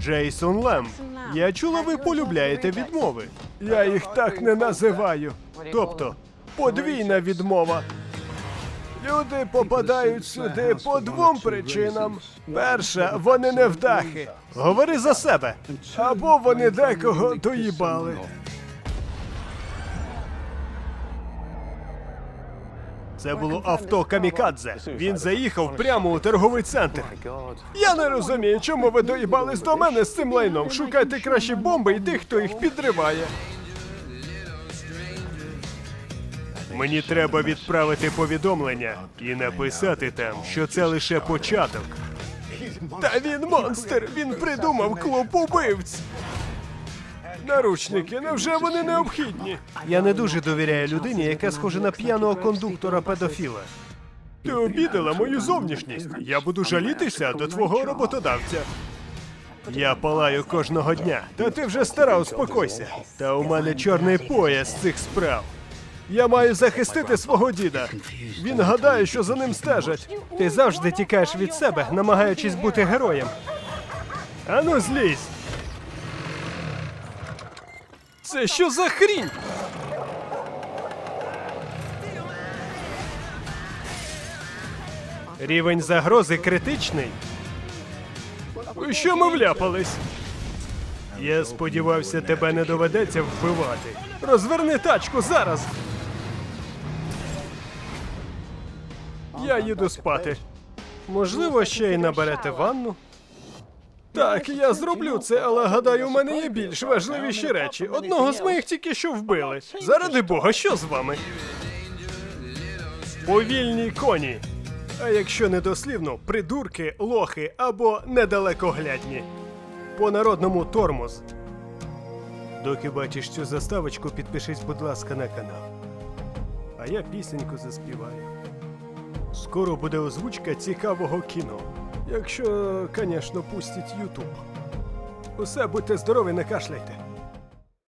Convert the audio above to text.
Джейсон Лем. Я чула, ви полюбляєте відмови. Я їх так не називаю. Тобто, подвійна відмова. Люди попадають сюди по двом причинам. Перша, вони невдахи. Говори за себе. Або вони декого доїбали. Це було авто Камікадзе. Він заїхав прямо у торговий центр. Я не розумію, чому ви доїбались до мене з цим лайном. Шукайте краще бомби і тих, хто їх підриває. Мені треба відправити повідомлення і написати там, що це лише початок. Та він монстр! Він придумав клуб убивць. Наручники, невже вони необхідні? Я не дуже довіряю людині, яка схожа на п'яного кондуктора педофіла. Ти обідала мою зовнішність. Я буду жалітися до твого роботодавця. Я палаю кожного дня. Та ти вже стара, успокойся. Та у мене чорний пояс цих справ. Я маю захистити свого діда. Він гадає, що за ним стежать. Ти завжди тікаєш від себе, намагаючись бути героєм. Ану, злізь. Це що за хрінь? Рівень загрози критичний. У що ми вляпались? Я сподівався, тебе не доведеться вбивати. Розверни тачку зараз. Я їду спати. Можливо, ще й наберете ванну. Так, я зроблю це, але гадаю, у мене є більш важливіші речі. Одного з моїх тільки що вбили. Заради Бога, що з вами? Повільні коні. А якщо не дослівно, придурки, лохи або недалекоглядні. По народному тормоз. Доки бачиш цю заставочку, підпишись, будь ласка, на канал. А я пісеньку заспіваю. Скоро буде озвучка цікавого кіно. Якщо, звісно, пустять Ютуб. Усе будьте здорові, не кашляйте.